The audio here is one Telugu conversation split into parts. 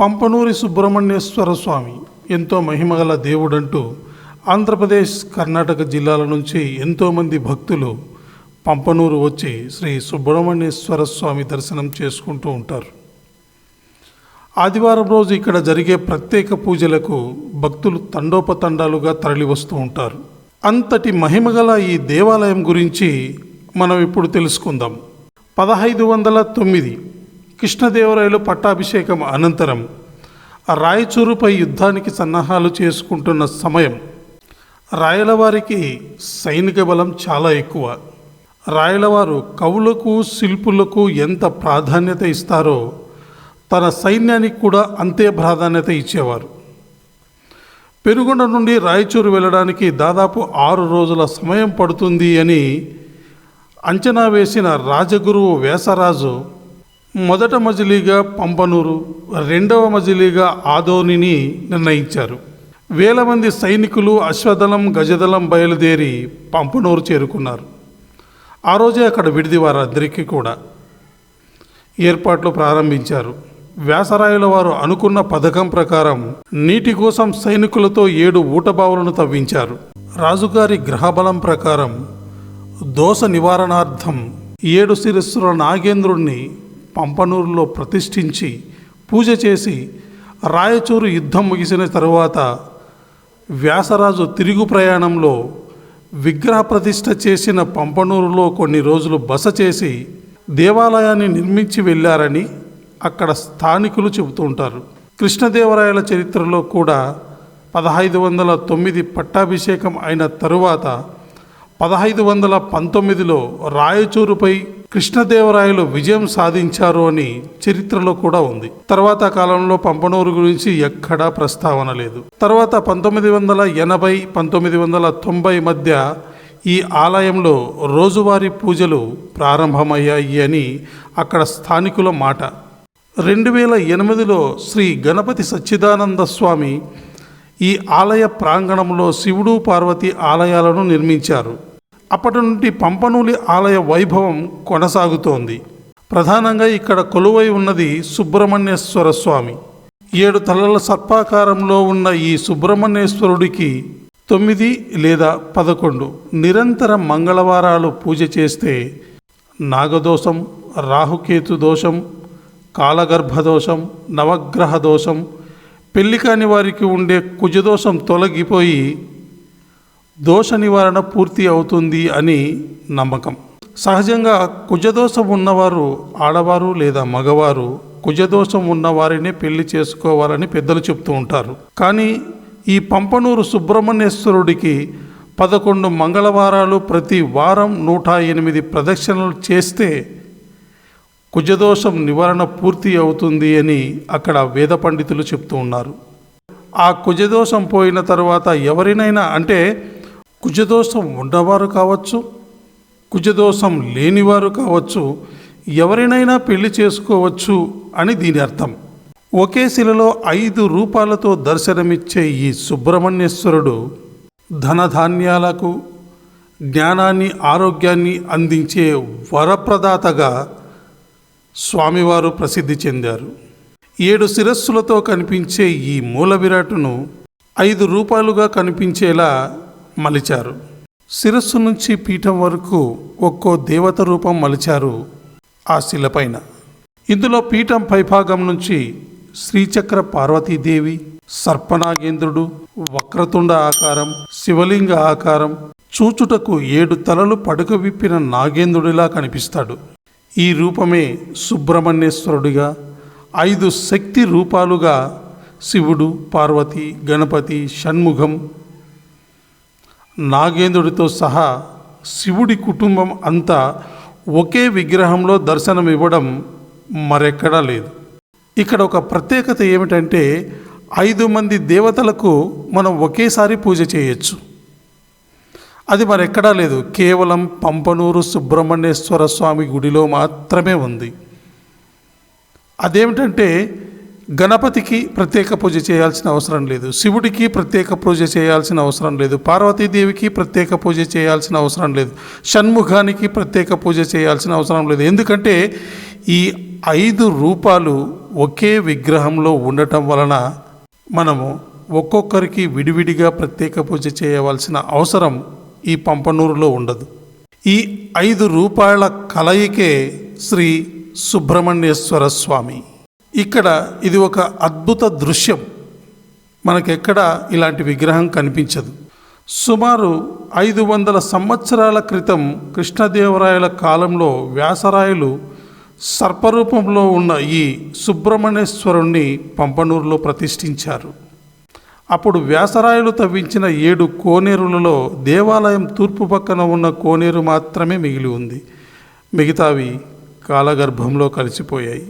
పంపనూరి సుబ్రహ్మణ్యేశ్వర స్వామి ఎంతో మహిమగల దేవుడంటూ ఆంధ్రప్రదేశ్ కర్ణాటక జిల్లాల నుంచి ఎంతోమంది భక్తులు పంపనూరు వచ్చి శ్రీ సుబ్రహ్మణ్యేశ్వర స్వామి దర్శనం చేసుకుంటూ ఉంటారు. ఆదివారం రోజు ఇక్కడ జరిగే ప్రత్యేక పూజలకు భక్తులు తండోపతండాలుగా తరలివస్తూ ఉంటారు. అంతటి మహిమగల ఈ దేవాలయం గురించి మనం ఇప్పుడు తెలుసుకుందాం. పదహైదు వందల తొమ్మిది కృష్ణదేవరాయలు పట్టాభిషేకం అనంతరం రాయచూరుపై యుద్ధానికి సన్నాహాలు చేసుకుంటున్న సమయం. రాయలవారికి సైనిక బలం చాలా ఎక్కువ. రాయలవారు కవులకు శిల్పులకు ఎంత ప్రాధాన్యత ఇస్తారో తన సైన్యానికి కూడా అంతే ప్రాధాన్యత ఇచ్చేవారు. పెనుగొండ నుండి రాయచూరు వెళ్ళడానికి దాదాపు ఆరు రోజుల సమయం పడుతుంది అని అంచనా వేసిన రాజగురువు వేసరాజు మొదట మజిలీగా పంపనూరు రెండవ మజిలీగా ఆదోనిని నిర్ణయించారు. వేల మంది సైనికులు అశ్వదళం గజదళం బయలుదేరి పంపనూరు చేరుకున్నారు. ఆ రోజే అక్కడ విడిది వారందరికీ కూడా ఏర్పాట్లు ప్రారంభించారు. వ్యాసరాయుల వారు అనుకున్న పథకం ప్రకారం నీటి కోసం సైనికులతో ఏడు ఊటబావులను తవ్వించారు. రాజుగారి గ్రహబలం ప్రకారం దోష నివారణార్థం ఏడు శిరస్సుల నాగేంద్రుణ్ణి పంపనూరులో ప్రతిష్ఠించి పూజ చేసి రాయచూరు యుద్ధం ముగిసిన తరువాత వ్యాసరాజు తిరుగు ప్రయాణంలో విగ్రహ ప్రతిష్ఠ చేసిన పంపనూరులో కొన్ని రోజులు బస చేసి దేవాలయాన్ని నిర్మించి వెళ్ళారని అక్కడ స్థానికులు చెబుతుంటారు కృష్ణదేవరాయల చరిత్రలో కూడా పదహైదు వందల తొమ్మిది పట్టాభిషేకం అయిన తరువాత పదహైదు వందల పంతొమ్మిదిలో రాయచూరుపై కృష్ణదేవరాయలు విజయం సాధించారు అని చరిత్రలో కూడా ఉంది. తర్వాత కాలంలో పంపనూరు గురించి ఎక్కడా ప్రస్తావన లేదు. తర్వాత పంతొమ్మిది వందల ఎనభై పంతొమ్మిది వందల తొంభై మధ్య ఈ ఆలయంలో రోజువారీ పూజలు ప్రారంభమయ్యాయి అని అక్కడ స్థానికుల మాట. రెండు వేల ఎనిమిదిలో శ్రీ గణపతి సచ్చిదానంద స్వామి ఈ ఆలయ ప్రాంగణంలో శివుడు పార్వతి ఆలయాలను నిర్మించారు. అప్పటి నుండి పంపనూలి ఆలయ వైభవం కొనసాగుతోంది. ప్రధానంగా ఇక్కడ కొలువై ఉన్నది సుబ్రహ్మణ్యేశ్వర స్వామి. ఏడు తలల సర్పాకారంలో ఉన్న ఈ సుబ్రహ్మణ్యేశ్వరుడికి తొమ్మిది లేదా పదకొండు నిరంతర మంగళవారాలు పూజ చేస్తే నాగదోషం రాహుకేతు దోషం కాలగర్భ దోషం నవగ్రహ దోషం పెళ్ళి కాని వారికి ఉండే కుజదోషం తొలగిపోయి దోష నివారణ పూర్తి అవుతుంది అని నమ్మకం. సహజంగా కుజదోషం ఉన్నవారు ఆడవారు లేదా మగవారు కుజదోషం ఉన్నవారినే పెళ్ళి చేసుకోవాలని పెద్దలు చెప్తూ ఉంటారు. కానీ ఈ పంపనూరు సుబ్రహ్మణ్యేశ్వరుడికి పదకొండు మంగళవారాలు ప్రతి వారం నూట ఎనిమిది ప్రదక్షిణలు చేస్తే కుజదోషం నివారణ పూర్తి అవుతుంది అని అక్కడ వేద పండితులు చెప్తూ ఉన్నారు. ఆ కుజదోషం పోయిన తర్వాత ఎవరినైనా అంటే కుజదోషం ఉండవారు కావచ్చు కుజదోషం లేనివారు కావచ్చు ఎవరినైనా పెళ్ళి చేసుకోవచ్చు అని దీని అర్థం. ఒకే శిలలో ఐదు రూపాలతో దర్శనమిచ్చే ఈ సుబ్రహ్మణ్యేశ్వరుడు ధనధాన్యాలకు జ్ఞానాన్ని ఆరోగ్యాన్ని అందించే వరప్రదాతగా స్వామివారు ప్రసిద్ధి చెందారు. ఏడు శిరస్సులతో కనిపించే ఈ మూల విరాటును ఐదు రూపాలుగా కనిపించేలా మలిచారు. శిరస్సు నుంచి పీఠం వరకు ఒక్కో దేవత రూపం మలిచారు ఆ శిలపైన ఇందులో పీఠం పైభాగం నుంచి శ్రీచక్ర పార్వతీదేవి సర్పనాగేంద్రుడు వక్రతుండ ఆకారం శివలింగ ఆకారం చూచుటకు ఏడు తలలు పడుక విప్పిన నాగేంద్రుడిలా కనిపిస్తాడు. ఈ రూపమే సుబ్రహ్మణ్యేశ్వరుడిగా ఐదు శక్తి రూపాలుగా శివుడు పార్వతి గణపతి షణ్ముఖం నాగేంద్రుడితో సహా శివుడి కుటుంబం అంతా ఒకే విగ్రహంలో దర్శనం ఇవ్వడం మరెక్కడా లేదు. ఇక్కడ ఒక ప్రత్యేకత ఏమిటంటే ఐదు మంది దేవతలకు మనం ఒకేసారి పూజ చేయొచ్చు. అది మరెక్కడా లేదు. కేవలం పంపనూరు సుబ్రహ్మణ్యేశ్వర స్వామి గుడిలో మాత్రమే ఉంది. అదేమిటంటే గణపతికి ప్రత్యేక పూజ చేయాల్సిన అవసరం లేదు. శివుడికి ప్రత్యేక పూజ చేయాల్సిన అవసరం లేదు. పార్వతీదేవికి ప్రత్యేక పూజ చేయాల్సిన అవసరం లేదు. షణ్ముఖానికి ప్రత్యేక పూజ చేయాల్సిన అవసరం లేదు. ఎందుకంటే ఈ ఐదు రూపాలు ఒకే విగ్రహంలో ఉండటం వలన మనము ఒక్కొక్కరికి విడివిడిగా ప్రత్యేక పూజ చేయవలసిన అవసరం ఈ పంపనూరులో ఉండదు. ఈ ఐదు రూపాయల కలయికే శ్రీ సుబ్రహ్మణ్యేశ్వర స్వామి. ఇక్కడ ఇది ఒక అద్భుత దృశ్యం. మనకెక్కడ ఇలాంటి విగ్రహం కనిపించదు. సుమారు ఐదు వందల సంవత్సరాల క్రితం కృష్ణదేవరాయల కాలంలో వ్యాసరాయలు సర్పరూపంలో ఉన్న ఈ సుబ్రహ్మణ్యేశ్వరుణ్ణి పంపనూరులో ప్రతిష్ఠించారు. అప్పుడు వ్యాసరాయలు తవ్వించిన ఏడు కోనేరులలో దేవాలయం తూర్పు పక్కన ఉన్న కోనేరు మాత్రమే మిగిలి ఉంది. మిగతావి కాలగర్భంలో కలిసిపోయాయి.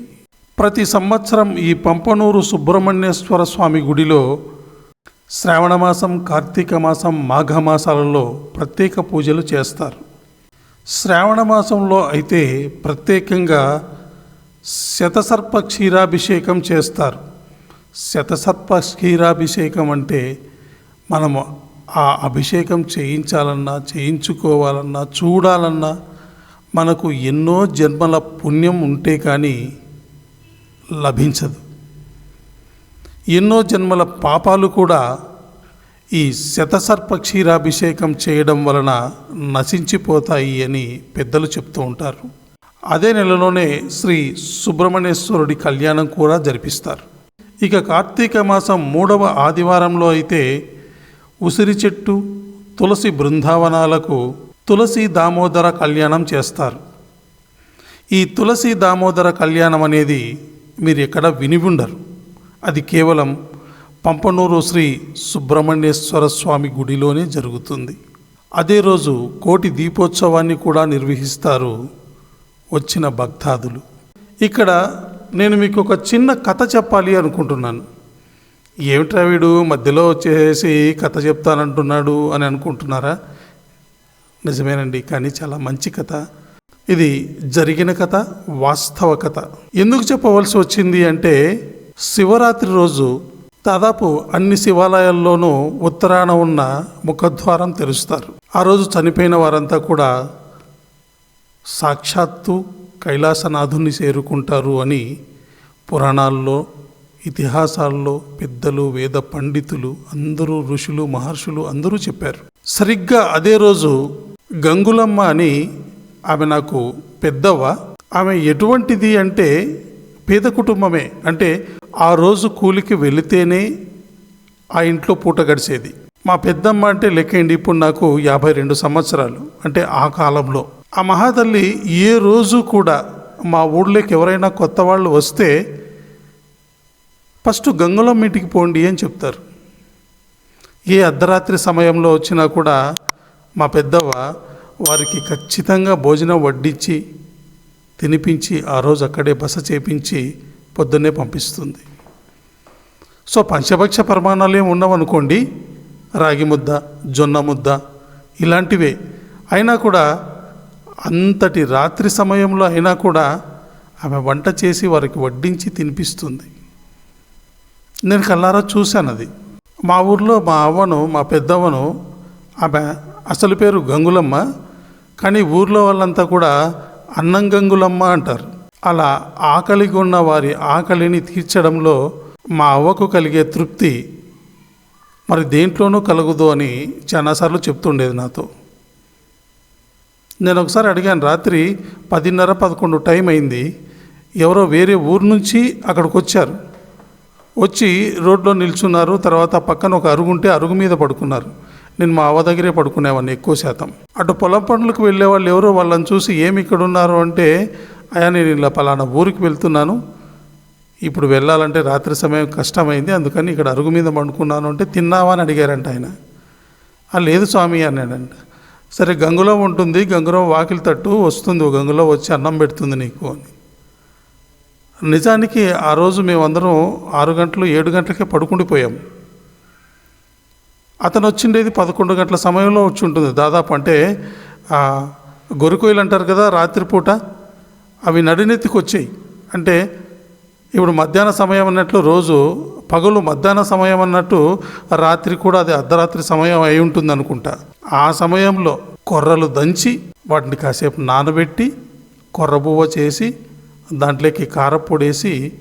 ప్రతి సంవత్సరం ఈ పంపనూరు సుబ్రహ్మణ్యేశ్వర స్వామి గుడిలో శ్రావణమాసం కార్తీక మాసం మాఘమాసాలలో ప్రత్యేక పూజలు చేస్తారు. శ్రావణమాసంలో అయితే ప్రత్యేకంగా శతసర్ప క్షీరాభిషేకం చేస్తారు. శతసర్ప క్షీరాభిషేకం అంటే మనము ఆ అభిషేకం చేయించాలన్నా చేయించుకోవాలన్నా చూడాలన్నా మనకు ఎన్నో జన్మల పుణ్యం ఉంటే కానీ లభించదు. ఎన్నో జన్మల పాపాలు కూడా ఈ శతసర్ప క్షీరాభిషేకం చేయడం వలన నశించిపోతాయి అని పెద్దలు చెప్తూ ఉంటారు. అదే నెలలోనే శ్రీ సుబ్రహ్మణ్యేశ్వరుడి కళ్యాణం కూడా జరిపిస్తారు. ఇక కార్తీక మాసం మూడవ ఆదివారంలో అయితే ఉసిరి చెట్టు తులసి బృందావనాలకు తులసి దామోదర కళ్యాణం చేస్తారు. ఈ తులసి దామోదర కళ్యాణం అనేది మీరు ఎక్కడ విని ఉండరు అది కేవలం పంపనూరు శ్రీ సుబ్రహ్మణ్యేశ్వర స్వామి గుడిలోనే జరుగుతుంది. అదే రోజు కోటి దీపోత్సవాన్ని కూడా నిర్వహిస్తారు వచ్చిన భక్తాదులు. ఇక్కడ నేను మీకు ఒక చిన్న కథ చెప్పాలి అనుకుంటున్నాను. ఏమిట్రా వీడు మధ్యలో వచ్చేసి కథ చెప్తానంటున్నాడు అని అనుకుంటున్నారా? నిజమేనండి కానీ చాలా మంచి కథ. ఇది జరిగిన కథ వాస్తవ కథ. ఎందుకు చెప్పవలసి వచ్చింది అంటే శివరాత్రి రోజు దాదాపు అన్ని శివాలయాల్లోనూ ఉత్తరాన ఉన్న ముఖద్వారం తెరుస్తారు. ఆ రోజు చనిపోయిన వారంతా కూడా సాక్షాత్తు కైలాసనాథుని చేరుకుంటారు అని పురాణాల్లో ఇతిహాసాల్లో పెద్దలు వేద పండితులు అందరూ ఋషులు మహర్షులు అందరూ చెప్పారు. సరిగ్గా అదే రోజు గంగులమ్మ అని ఆమె నాకు పెద్దవ్వ. ఆమె ఎటువంటిది అంటే పేద కుటుంబమే. అంటే ఆ రోజు కూలికి వెళితేనే ఆ ఇంట్లో పూట గడిచేది. మా పెద్దమ్మ అంటే లెక్కండి ఇప్పుడు నాకు యాభై రెండు సంవత్సరాలు. అంటే ఆ కాలంలో. ఆ మహాతల్లి ఏ రోజు కూడా మా ఊళ్ళోకి ఎవరైనా కొత్త వాళ్ళు వస్తే ఫస్ట్ గంగులమ్మ ఇంటికి పోండి అని చెప్తారు. ఏ అర్ధరాత్రి సమయంలో వచ్చినా కూడా మా పెద్దవ్వ వారికి ఖచ్చితంగా భోజనం వడ్డించి తినిపించి ఆ రోజు అక్కడే బస చేపించి పొద్దున్నే పంపిస్తుంది. సో పంచభక్ష ప్రమాణాలు ఏమి ఉండవనుకోండి రాగి ముద్ద జొన్న ముద్ద ఇలాంటివే. అయినా కూడా అంతటి రాత్రి సమయంలో అయినా కూడా ఆమె వంట చేసి వారికి వడ్డించి తినిపిస్తుంది. నేను కల్లారా చూశాను అది. మా ఊర్లో మా అవ్వను మా పెద్దవ్వను ఆమె అసలు పేరు గంగులమ్మ కానీ ఊర్లో వాళ్ళంతా కూడా అన్నం గంగులమ్మ అంటారు. అలా ఆకలిగా ఉన్న వారి ఆకలిని తీర్చడంలో మా అవ్వకు కలిగే తృప్తి మరి దేంట్లోనూ కలగదు అని చాలాసార్లు చెప్తుండేది నాతో. నేను ఒకసారి అడిగాను రాత్రి పదిన్నర పదకొండు టైం అయింది. ఎవరో వేరే ఊరు నుంచి అక్కడికి వచ్చారు. వచ్చి రోడ్లో నిల్చున్నారు తర్వాత పక్కన ఒక అరుగు ఉంటే అరుగు మీద పడుకున్నారు. నేను మా అవ్వ దగ్గరే పడుకునేవాడిని ఎక్కువ శాతం. అటు పొలం పనులకు వెళ్ళే వాళ్ళు ఎవరో వాళ్ళని చూసి ఏమి ఇక్కడ ఉన్నారు అంటే అయ్యా నేను ఇలా పలానా ఊరికి వెళ్తున్నాను. ఇప్పుడు వెళ్ళాలంటే రాత్రి సమయం కష్టమైంది అందుకని ఇక్కడ అరుగు మీద పండుకున్నాను అంటే తిన్నావా అని అడిగారంట ఆయన. "ఆ, లేదు స్వామి అన్నాడంట. సరే గంగులో ఉంటుంది గంగులో వాకిలి తట్టు వస్తుంది ఓ గంగులో వచ్చి అన్నం పెడుతుంది నీకు అని. నిజానికి ఆ రోజు మేమందరం ఆరు గంటలు ఏడు గంటలకే పడుకుండిపోయాము అతను వచ్చిండేది పదకొండు గంటల సమయంలో వచ్చి ఉంటుంది దాదాపు అంటే ఆ, అంటారు కదా రాత్రిపూట అవి నడినెత్తికి వచ్చాయి అంటే ఇప్పుడు మధ్యాహ్న సమయం అన్నట్లు రోజు పగలు మధ్యాహ్న సమయం అన్నట్టు రాత్రి కూడా అది అర్ధరాత్రి సమయం అయి ఉంటుంది అనుకుంటా ఆ సమయంలో కొర్రలు దంచి వాటిని కాసేపు నానబెట్టి కొర్రబువ్వ చేసి దాంట్లోకి కారపొడేసి వేసి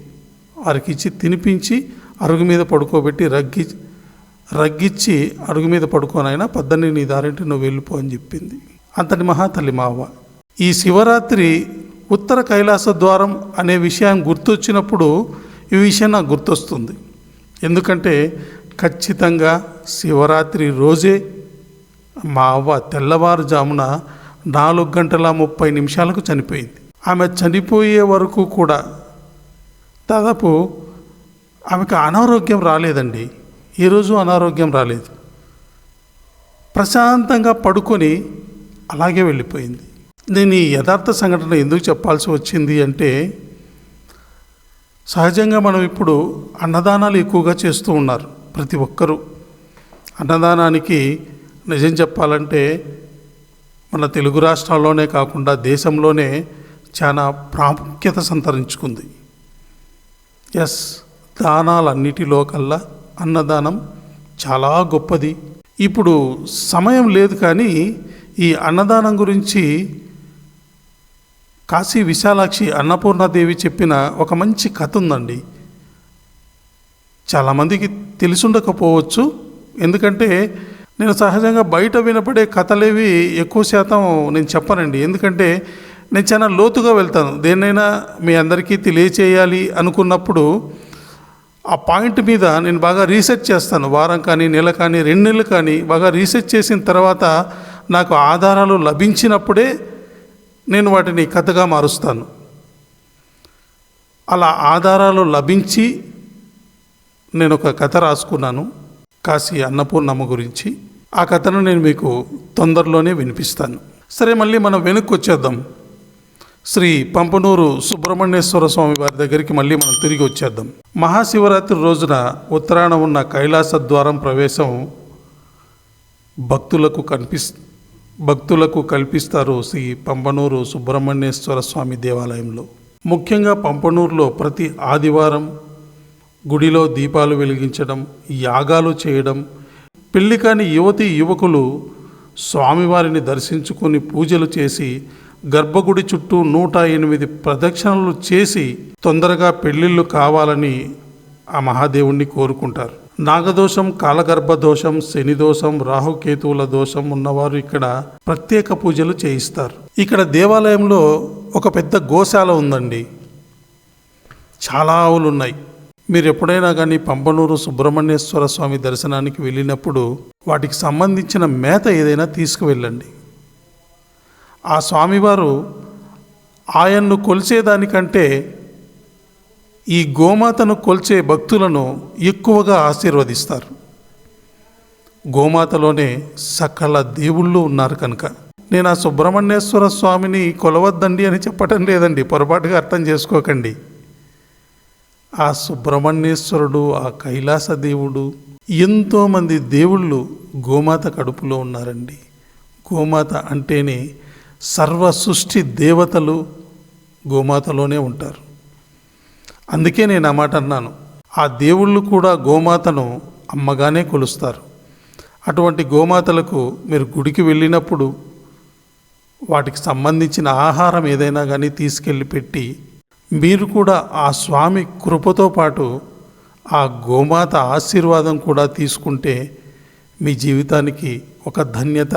వారికి ఇచ్చి తినిపించి అరుగు మీద పడుకోబెట్టి రగ్గి రగ్గిచ్చి అడుగు మీద పడుకోనైనా పొద్దున్నే నీ దారింటి నువ్వు వెళ్ళిపో అని చెప్పింది. అంతటి మహాతల్లి మా అవ్వ ఈ శివరాత్రి ఉత్తర కైలాస ద్వారం అనే విషయం గుర్తొచ్చినప్పుడు ఈ విషయం నాకు గుర్తొస్తుంది. ఎందుకంటే ఖచ్చితంగా శివరాత్రి రోజే మా అవ్వ తెల్లవారుజామున నాలుగు గంటల ముప్పై నిమిషాలకు చనిపోయింది. ఆమె చనిపోయే వరకు కూడా దాదాపు ఆమెకు అనారోగ్యం రాలేదండి. ఈరోజు అనారోగ్యం రాలేదు. ప్రశాంతంగా పడుకొని అలాగే వెళ్ళిపోయింది. నేను ఈ యథార్థ సంఘటన ఎందుకు చెప్పాల్సి వచ్చింది అంటే సహజంగా మనం ఇప్పుడు అన్నదానాలు ఎక్కువగా చేస్తూ ఉన్నారు ప్రతి ఒక్కరూ. అన్నదానానికి నిజం చెప్పాలంటే మన తెలుగు రాష్ట్రాల్లోనే కాకుండా దేశంలోనే చాలా ప్రాముఖ్యత సంతరించుకుంది. ఎస్ దానాలన్నిటిలో కల్లా అన్నదానం చాలా గొప్పది. ఇప్పుడు సమయం లేదు కానీ ఈ అన్నదానం గురించి కాశీ విశాలాక్షి అన్నపూర్ణాదేవి చెప్పిన ఒక మంచి కథ ఉందండి. చాలామందికి తెలిసుండకపోవచ్చు. ఎందుకంటే నేను సహజంగా బయట వినపడే కథలేవి ఎక్కువ శాతం నేను చెప్పనండి. ఎందుకంటే నేను చాలా లోతుగా వెళ్తాను. దేన్నైనా మీ అందరికీ తెలియచేయాలి అనుకున్నప్పుడు ఆ పాయింట్ మీద నేను బాగా రీసెర్చ్ చేస్తాను. వారం కానీ నెల కానీ రెండు నెలలు కానీ బాగా రీసెర్చ్ చేసిన తర్వాత నాకు ఆధారాలు లభించినప్పుడే నేను వాటిని కథగా మారుస్తాను. అలా ఆధారాలు లభించి నేను ఒక కథ రాసుకున్నాను కాశీ అన్నపూర్ణమ్మ గురించి. ఆ కథను నేను మీకు తొందరలోనే వినిపిస్తాను. సరే మళ్ళీ మనం వెనక్కి వచ్చేద్దాం శ్రీ పంపనూరు సుబ్రహ్మణ్యేశ్వర స్వామి వారి దగ్గరికి మళ్ళీ మనం తిరిగి వచ్చేద్దాం. మహాశివరాత్రి రోజున ఉత్తరాన ఉన్న కైలాస ద్వారం ప్రవేశం భక్తులకు కనిపిస్ భక్తులకు కల్పిస్తారు శ్రీ పంపనూరు సుబ్రహ్మణ్యేశ్వర స్వామి దేవాలయంలో. ముఖ్యంగా పంపనూరులో ప్రతి ఆదివారం గుడిలో దీపాలు వెలిగించడం యాగాలు చేయడం పెళ్ళి కాని యువతి యువకులు స్వామివారిని దర్శించుకొని పూజలు చేసి గర్భగుడి చుట్టూ నూట ఎనిమిది ప్రదక్షిణలు చేసి తొందరగా పెళ్ళిళ్ళు కావాలని ఆ మహాదేవుణ్ణి కోరుకుంటారు. నాగదోషం కాలగర్భ దోషం శని దోషం రాహుకేతువుల దోషం ఉన్నవారు ఇక్కడ ప్రత్యేక పూజలు చేయిస్తారు. ఇక్కడ దేవాలయంలో ఒక పెద్ద గోశాల ఉందండి. చాలా ఆవులు ఉన్నాయి మీరు ఎప్పుడైనా కానీ పంపనూరు సుబ్రహ్మణ్యేశ్వర స్వామి దర్శనానికి వెళ్ళినప్పుడు వాటికి సంబంధించిన మేత ఏదైనా తీసుకువెళ్ళండి. ఆ స్వామివారు ఆయన్ను కొలిచేదానికంటే ఈ గోమాతను కొల్చే భక్తులను ఎక్కువగా ఆశీర్వదిస్తారు. గోమాతలోనే సకల దేవుళ్ళు ఉన్నారు కనుక. నేను ఆ సుబ్రహ్మణ్యేశ్వర స్వామిని కొలవద్దండి అని చెప్పటం లేదండి పొరపాటుగా అర్థం చేసుకోకండి. ఆ సుబ్రహ్మణ్యేశ్వరుడు ఆ కైలాస దేవుడు ఎంతోమంది దేవుళ్ళు గోమాత కడుపులో ఉన్నారండి. గోమాత అంటేనే సర్వ సృష్టి దేవతలు గోమాతలోనే ఉంటారు. అందుకే నేను ఆ మాట అన్నాను. ఆ దేవుళ్ళు కూడా గోమాతను అమ్మగానే కొలుస్తారు. అటువంటి గోమాతలకు మీరు గుడికి వెళ్ళినప్పుడు వాటికి సంబంధించిన ఆహారం ఏదైనా కానీ తీసుకెళ్ళి పెట్టి మీరు కూడా ఆ స్వామి కృపతో పాటు ఆ గోమాత ఆశీర్వాదం కూడా తీసుకుంటే మీ జీవితానికి ఒక ధన్యత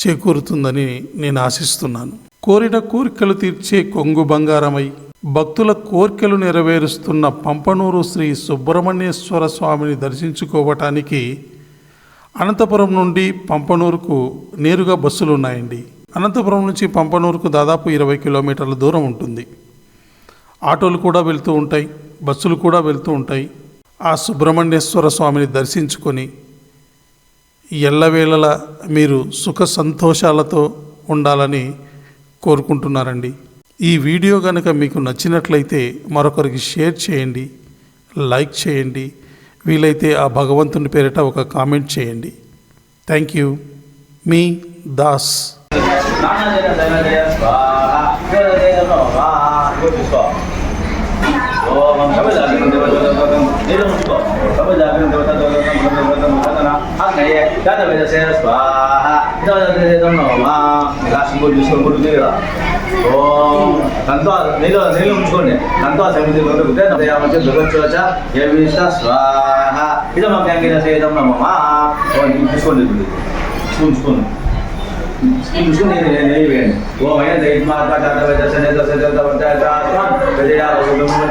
చేకూరుతుందని నేను ఆశిస్తున్నాను. కోరిన కోరికలు తీర్చే కొంగు బంగారమై భక్తుల కోరికలు నెరవేరుస్తున్న పంపనూరు శ్రీ సుబ్రహ్మణ్యేశ్వర స్వామిని దర్శించుకోవటానికి అనంతపురం నుండి పంపనూరుకు నేరుగా బస్సులు ఉన్నాయండి అనంతపురం నుంచి పంపనూరుకు దాదాపు ఇరవై కిలోమీటర్ల దూరం ఉంటుంది. ఆటోలు కూడా వెళ్తూ ఉంటాయి బస్సులు కూడా వెళ్తూ ఉంటాయి. ఆ సుబ్రహ్మణ్యేశ్వర స్వామిని దర్శించుకొని ఎల్లవేళలా మీరు సుఖ సంతోషాలతో ఉండాలని కోరుకుంటున్నారండి. ఈ వీడియో కనుక మీకు నచ్చినట్లయితే మరొకరికి షేర్ చేయండి లైక్ చేయండి వీలైతే ఆ భగవంతుని పేరిట ఒక కామెంట్ చేయండి. Thank you. మీ దాస్. స్వాహ. జయ జయ నమః ఇగో తీసుకో ఓం సర్వజాగరం దేవతాం అగ్నయే జాతవేదసే స్వాహ. జాతవేదం నమః లాస్ట్ బోర్డు చూసుకొని కదా ఓం కంతో నీళ్ళు నీళ్ళు ఉంచుకోండి కంతో సమితి గుర్తే మధ్య దుర్గచ్చోచ ఏ స్వాహ ఇదం అగ్ఞాంగిన నమః ఓం నీళ్ళు తీసుకోండి ఉంచుకోండి చూసుకుని నేను నేను నేను వేయండి ఓ మైన దైత్మాత్మ జాతవ దర్శనే దర్శన దర్శన విజయ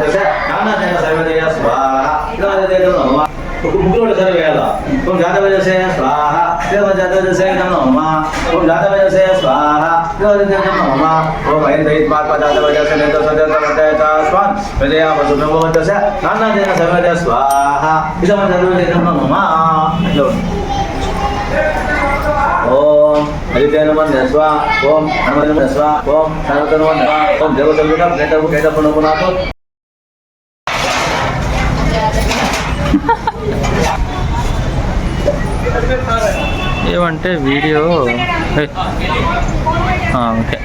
దర్శన నానా జన సర్వదయ స్వాహ ఇలా దేదం నమః ఒక ముగ్గురు సరే వేయాల ఓం జాతవ దర్శయ స్వాహ దేవ జాతవ దర్శయ నమః ఓం జాతవ దర్శయ స్వాహ దేవ దర్శయ నమః ఓ మైన దైత్మాత్మ జాతవ దర్శనే దర్శన దర్శన విజయ వసునమో దర్శన నానా జన సర్వదయ స్వాహ ఇదం జాతవ నమః ఇట్లా ఓం హరితేనమన్య స్వ ఓం హనుమన్య స్వ ఓం సర్వతనమన్య ఓం దేవతలుడ ఏమంటే వీడియో ఆ, ఓకే.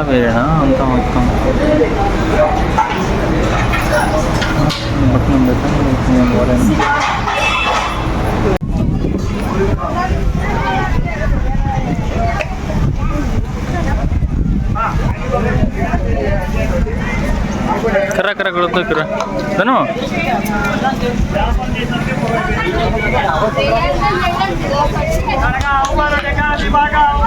ఇది మళ్ళీ వేరేనా అంతా మొత్తం బట్టలు పెట్టాను పోలేను కర్ర కర్ర కొడుతూ కర్ర ధను ఎప్పుడు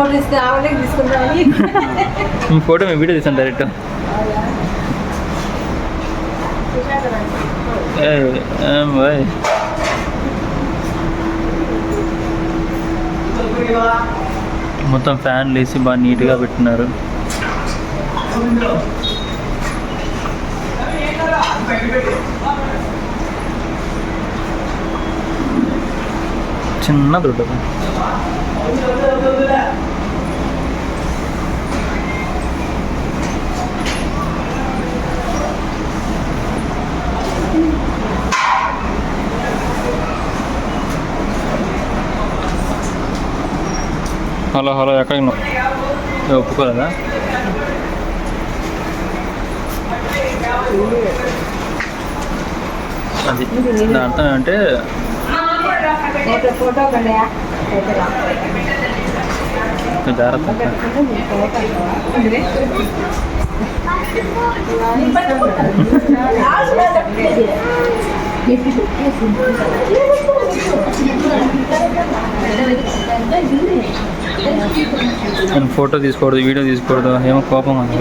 ఫోటో ఇస్తే ఫోటో వీడియో తీసాం డైరెక్ట్ ఏం బాయ్ మొత్తం ఫ్యాన్లు వేసి బాగా నీట్గా పెట్టినారు. చిన్న దొడ్డు. హలో హలో ఎక్కడికి ఒప్పుకోలేదా? అది దాని అర్థం ఏమంటే ఫోటో ఫోటో కండియా కొంచెం జాగ్రత్త నేను ఫోటో తీసుకోకూడదు వీడియో తీసుకోకూడదు ఏమో కోపం ఉంది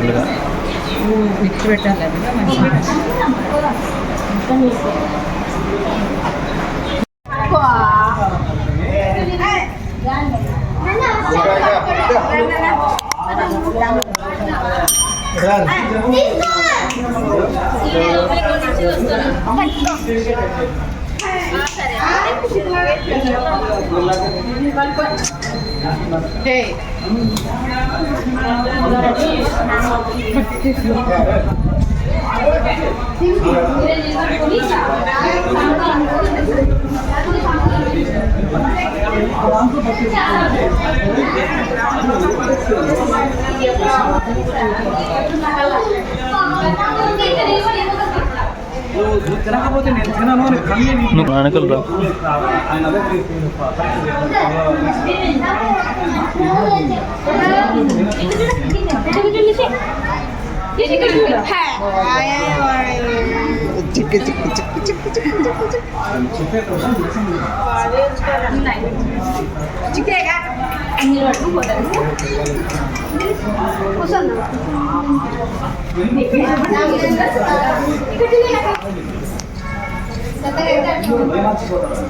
对。నువ్వు వెనకలు రా చూడండి